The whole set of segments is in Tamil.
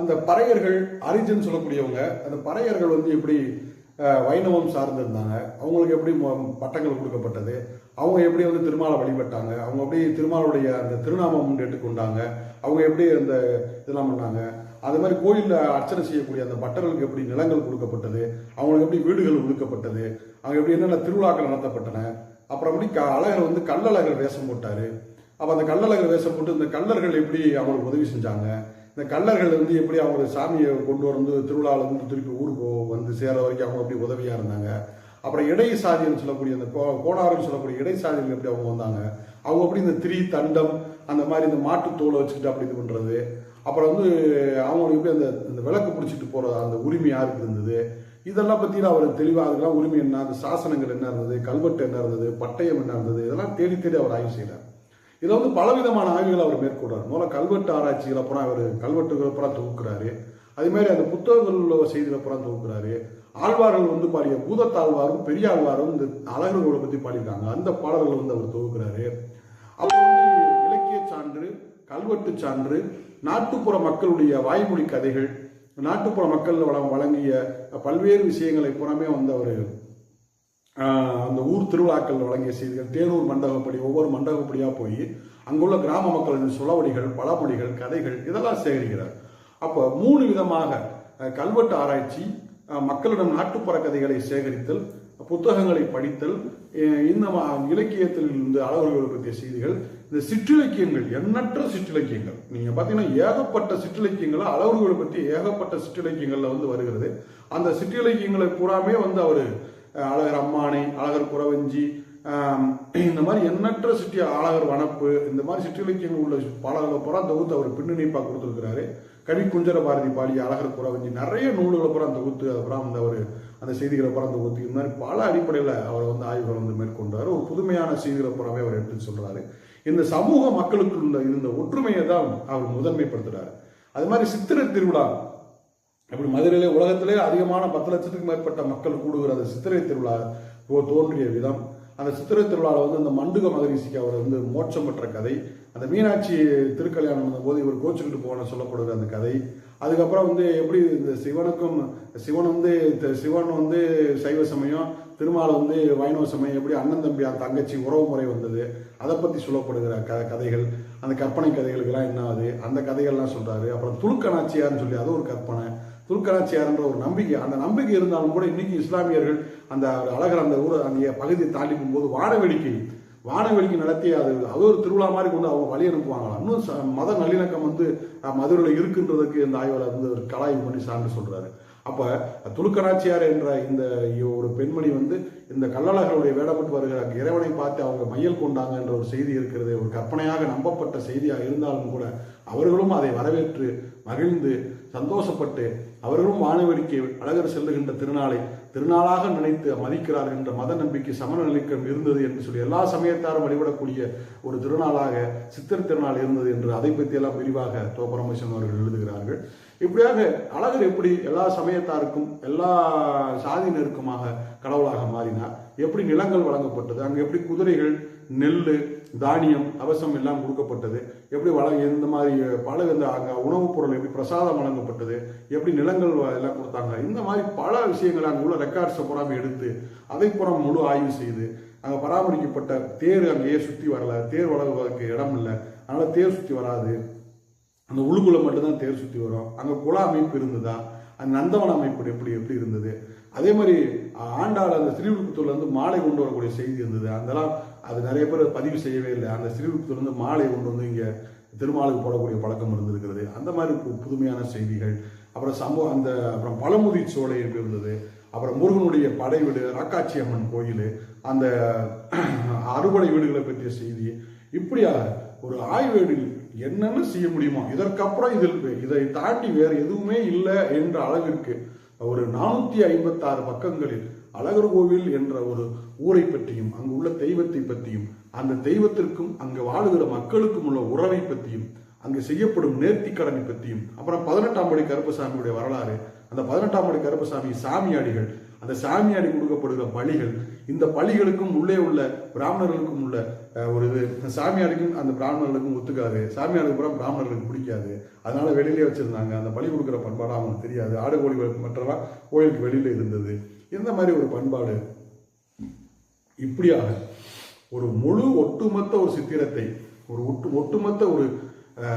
அந்த பறையர்கள் அரிஜன் சொல்லக்கூடியவங்க அந்த பறையர்கள் வந்து எப்படி வைணவம் சார்ந்திருந்தாங்க அவங்களுக்கு எப்படி பட்டங்கள் கொடுக்கப்பட்டது? அவங்க எப்படி வந்து திருமாலை வழிபட்டாங்க? அவங்க எப்படி திருமாலுடைய அந்த திருநாமம் ஏற்றுக்கொண்டாங்க அவங்க எப்படி அந்த இதெல்லாம் பண்ணாங்க? அது மாதிரி கோயிலில் அர்ச்சனை செய்யக்கூடிய அந்த பட்டர்களுக்கு எப்படி நிலங்கள் கொடுக்கப்பட்டது? அவங்களுக்கு எப்படி வீடுகள் ஒதுக்கப்பட்டது? அவங்க எப்படி என்னென்ன திருவிழாக்கள் நடத்தப்பட்டன? அப்புறமேடி க அழகர் வந்து கல்லழகர் வேஷம் போட்டார். அப்போ அந்த கல்லழகர் வேஷம் போட்டு இந்த கல்லர்கள் எப்படி அவங்களுக்கு உதவி செஞ்சாங்க? இந்த கல்லர்கள் வந்து எப்படி அவங்க சாமியை கொண்டு வந்து திருவிழாவில் வந்து திருப்பி ஊருக்கு வந்து சேர வரைக்கும் அவங்க அப்படி உதவியாக இருந்தாங்க? அப்புறம் இடை சாதின்னு சொல்லக்கூடிய அந்த கோ கோணாருன்னு சொல்லக்கூடிய இடை சாதிகள் எப்படி அவங்க வந்தாங்க? அவங்க எப்படி இந்த திரி தண்டம் அந்த மாதிரி இந்த மாட்டுத்தோலை வச்சுக்கிட்டு அப்படி இது பண்ணுறது அப்புறம் வந்து அவங்களுக்கு எப்படி அந்த இந்த விளக்கு பிடிச்சிட்டு போகிற அந்த உரிமை யாருக்கு இருந்தது? இதெல்லாம் பத்தி அவர் தெளிவாக அதெல்லாம் உரிமை என்ன? அந்த சாசனங்கள் என்ன இருந்தது? கல்வெட்டு என்ன இருந்தது? பட்டயம் என்ன இருந்தது? இதெல்லாம் தேடி தேடி அவர் ஆய்வு செய்கிறார் இதை வந்து பலவிதமான ஆய்வுகள் அவர் மேற்கொள்றார் முதல்ல கல்வெட்டு ஆராய்ச்சிகளை அப்புறம் அவர் கல்வெட்டுகள் அப்புறம் தொகுக்கிறாரு அதே மாதிரி அந்த புத்தகங்கள் உள்ள செய்திகள் அப்புறம் தொகுக்கிறாரு ஆழ்வார்கள் வந்து பாடிய பூதத்தாழ்வாரும் பெரியாழ்வாரும் இந்த அழகர்களை பத்தி பாடியிருக்காங்க. அந்த பாடல்கள் வந்து அவர் தொகுக்கிறாரு அப்புறம் வந்து இலக்கிய சான்று கல்வெட்டு சான்று நாட்டுப்புற மக்களுடைய வாய்மொழி கதைகள் நாட்டுப்புற மக்கள் வள- வழங்கிய பல்வேறு விஷயங்களை புறமே வந்து அவர் அந்த ஊர் திருவிழாக்கள் வழங்கிய செய்திகள் தேனூர் மண்டபப்படி ஒவ்வொரு மண்டபப்படியாக போய் அங்குள்ள கிராம மக்களின் சுளவடிகள் பழமொழிகள் கதைகள் இதெல்லாம் சேகரிக்கிறார். அப்போ மூணு விதமாக கல்வெட்டு ஆராய்ச்சி மக்களிடம் நாட்டுப்புற கதைகளை சேகரித்தல் புத்தகங்களை படித்தல் இந்த இலக்கியத்தில் இருந்து அளவர்கள் பற்றிய செய்திகள் இந்த சிற்றிலக்கியங்கள் எண்ணற்ற சிற்றிலக்கியங்கள். நீங்கள் பார்த்தீங்கன்னா ஏகப்பட்ட சிற்றிலக்கியங்கள் அளவர்கள் பற்றி ஏகப்பட்ட சிற்றிலக்கியங்களில் வந்து வருகிறது. அந்த சிற்றிலக்கியங்களை பூராமே வந்து அவர் அழகர் அம்மானை அழகர் குறவஞ்சி இந்த மாதிரி எண்ணற்ற சிட்டி அழகர் வனப்பு இந்த மாதிரி சிற்றிலக்கியங்கள் உள்ள பாடல்களை பூரா தொகுத்து அவர் பின்னணிப்பாக கொடுத்துருக்கிறாரு. கவி குஞ்சர பாரதி பாடிய அழகர் குறவஞ்சி நிறைய நூல்களை பூரா தொகுத்து அப்புறம் அந்த அவர் அந்த செய்திகளை பூரா தொகுத்து இந்த மாதிரி பல அடிப்படையில் அவர் வந்து ஆய்வுகள் வந்து மேற்கொண்டாரு. ஒரு புதுமையான செய்திகளை பூராவே அவர் எடுத்து சொல்கிறாரு இந்த சமூக மக்களுக்குள்ள இருந்த ஒற்றுமையை தான் அவர் முதன்மைப்படுத்துகிறார் அது மாதிரி சித்திரை திருவிழா இப்படி மதுரையிலே உலகத்திலே அதிகமான பத்து லட்சத்துக்கு மேற்பட்ட மக்கள் கூடுகிற அந்த சித்திரை திருவிழா தோன்றிய விதம். அந்த சித்திரை திருவிழாவில் வந்து அந்த மண்டுக மகரிஷிக்கு அவர் வந்து மோட்சம் பெற்ற கதை. அந்த மீனாட்சி திருக்கல்யாணம் போது இவர் கோச்சுக்கிட்டு போன சொல்லப்படுகிற அந்த கதை. அதுக்கப்புறம் வந்து எப்படி இந்த சிவனுக்கும் சிவன் வந்து சிவன் வந்து சைவ சமயம் திருமால் வந்து வைணவ சமயம் எப்படி அண்ணன் தம்பி அந்த தங்கச்சி உறவு முறை வந்தது அதை பற்றி சொல்லப்படுகிற க கதைகள் அந்த கற்பனை கதைகளுக்கெல்லாம் என்ன ஆகுது அந்த கதைகள்லாம் சொல்கிறாரு அப்புறம் துலுக்கநாச்சியார்னு சொல்லி அது ஒரு கற்பனை. துலுக்கநாச்சியார்ன்ற ஒரு நம்பிக்கை அந்த நம்பிக்கை இருந்தாலும் கூட இன்னைக்கு இஸ்லாமியர்கள் அந்த அழகர் அந்த ஊர் அந்த பகுதியை தாண்டி போகும்போது வானவேடிக்கை. வானவேடிக்கை நடத்தி அது அது ஒரு திருவிழா மாதிரி கொண்டு அவங்க வழி அனுப்புவாங்களாம் இன்னும் ச- மத நல்லிணக்கம் வந்து மதுரையில் இருக்குன்றதுக்கு இந்த ஆய்வாளர் வந்து ஒரு கலாயம் பண்ணி சான்று சொல்றாரு. அப்ப துலுக்கராட்சியார் என்ற இந்த ஒரு பெண்மணி வந்து இந்த கள்ளழகருடைய வேடப்பட்டு வருகிற இறைவனை பார்த்து அவங்க மையல் கொண்டாங்க என்ற ஒரு செய்தி இருக்கிறது ஒரு கற்பனையாக நம்பப்பட்ட செய்தியாக இருந்தாலும் கூட அவர்களும் அதை வரவேற்று மகிழ்ந்து சந்தோஷப்பட்டு அவர்களும் வானவேடிக்கை அழகர் செல்லுகின்ற திருநாளை திருநாளாக நினைத்து மதிக்கிறார்கள் என்ற மத நம்பிக்கை சமநிலைக்கம் இருந்தது என்று சொல்லி எல்லா சமயத்தாரும் வழிபடக்கூடிய ஒரு திருநாளாக சித்தர் திருநாள் இருந்தது என்று அதை பற்றியெல்லாம் விரிவாக தோபரமேஸ்வரன் அவர்கள் எழுதுகிறார்கள். இப்படியாக அழகர் எப்படி எல்லா சமயத்தாருக்கும் எல்லா சாதியினருக்குமாக கடவுளாக மாறினார்? எப்படி நிலங்கள் வழங்கப்பட்டது அங்கே எப்படி குதிரைகள் நெல் தானியம் அவசம் எல்லாம் கொடுக்கப்பட்டது எப்படி வள இந்த மாதிரி பல இந்த அங்கே உணவுப் பொருள் எப்படி பிரசாதம் வழங்கப்பட்டது எப்படி நிலங்கள் எல்லாம் கொடுத்தாங்க. இந்த மாதிரி பல விஷயங்களை அங்கே உள்ள ரெக்கார்ட்ஸை புறாம எடுத்து அதை புறம் முழு ஆய்வு செய்து அங்கே பராமரிக்கப்பட்ட தேர் அங்கேயே சுற்றி வரல தேர் வளர்வதற்கு இடம் இல்லை. அதனால் தேர் சுற்றி வராது. அந்த உள்ளுக்குள்ள மட்டும்தான் தேர் சுற்றி வரும். அங்கே குழா அமைப்பு இருந்ததா? அந்த நந்தவன அமைப்பு எப்படி எப்படி இருந்தது? அதே மாதிரி ஆண்டாள் அந்த ஸ்ரீவில்புத்தூர்லேருந்து மாலை கொண்டு வரக்கூடிய செய்தி இருந்தது. அதெல்லாம் அது நிறைய பேர் பதிவு செய்யவே இல்லை. அந்த ஸ்ரீவில்புத்தூர்லேருந்து மாலை கொண்டு வந்து இங்கே திருமாலுக்கு போடக்கூடிய பழக்கம் இருந்திருக்கிறது. அந்த மாதிரி புதுமையான செய்திகள். அப்புறம் சமூக அந்த அப்புறம் பழமுதி சோலை எப்படி இருந்தது? அப்புறம் முருகனுடைய படை வீடு ராக்காட்சி அம்மன் கோயில். அந்த அறுபடை வீடுகளை பற்றிய செய்தி இப்படியாக ஒரு ஆய்வேடில் என்னென்ன செய்ய முடியுமோ இதற்கப்புறம் இதில் இதை தாண்டி வேறு எதுவுமே இல்லை என்ற அளவிற்கு ஒரு நானூற்றி ஐம்பத்தாறு பக்கங்களில் அழகர் கோவில் என்ற ஒரு ஊரை பற்றியும் அங்கு உள்ள தெய்வத்தை பற்றியும் அந்த தெய்வத்திற்கும் அங்கு வாழுகிற மக்களுக்கும் உள்ள உறவை பற்றியும் அங்கு செய்யப்படும் நேர்த்திக்கடனை பற்றியும் அப்புறம் பதினெட்டாம் படி கருப்பசாமியுடைய வரலாறு அந்த பதினெட்டாம் படி கருப்பசாமி சாமியாடிகள் அந்த சாமியாடி கொடுக்கப்படுகிற பலிகள் இந்த பலிகளுக்கும் உள்ளே உள்ள பிராமணர்களுக்கும் உள்ள ஒரு இது சாமியாருக்கும் அந்த பிராமணர்களுக்கும் ஒத்துக்காது. சாமியாருக்கு பூரா பிராமணர்களுக்கு பிடிக்காது. அதனால வெளியிலே வச்சிருந்தாங்க. அந்த பலி கொடுக்குற பண்பாடு அவங்களுக்கு தெரியாது. ஆடு கோழி மற்றெல்லாம் கோயிலுக்கு வெளியில இருந்தது. இந்த மாதிரி ஒரு பண்பாடு இப்படியாக ஒரு முழு ஒட்டுமொத்த ஒரு சித்திரத்தை ஒரு ஒட்டு ஒட்டுமொத்த ஒரு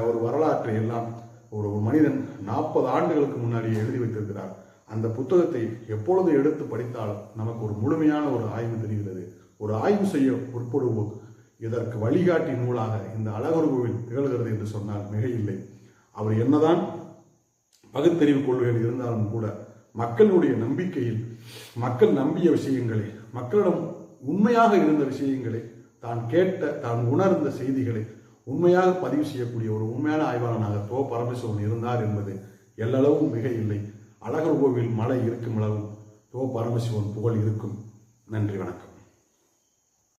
ஒரு வரலாற்றை எல்லாம் ஒரு ஒரு மனிதன் நாற்பது ஆண்டுகளுக்கு முன்னாடி எழுதி வைத்திருக்கிறார். அந்த புத்தகத்தை எப்பொழுது எடுத்து படித்தாலும் நமக்கு ஒரு முழுமையான ஒரு ஆய்வு தெரிகிறது. ஒரு ஆய்வு செய்ய உட்படுவோம் இதற்கு வழிகாட்டி நூலாக இந்த அழகர் கோவில் திகழ்கிறது என்று சொன்னால் மிகையில்லை. அவர் என்னதான் பகுத்தறிவு கொள்கைகள் இருந்தாலும் கூட மக்களுடைய நம்பிக்கையில் மக்கள் நம்பிய விஷயங்களை மக்களிடம் உண்மையாக இருந்த விஷயங்களை தான் கேட்ட தான் உணர்ந்த செய்திகளை உண்மையாக பதிவு செய்யக்கூடிய ஒரு உண்மையான ஆய்வாளனாக தோ பரமேஸ்வரன் இருந்தார் என்பது எல்லளவும் மிக இல்லை அழகர் கோவில் மலை இருக்கும் அளவும் தோ பரமசிவன் புகழ் இருக்கும். நன்றி வணக்கம்.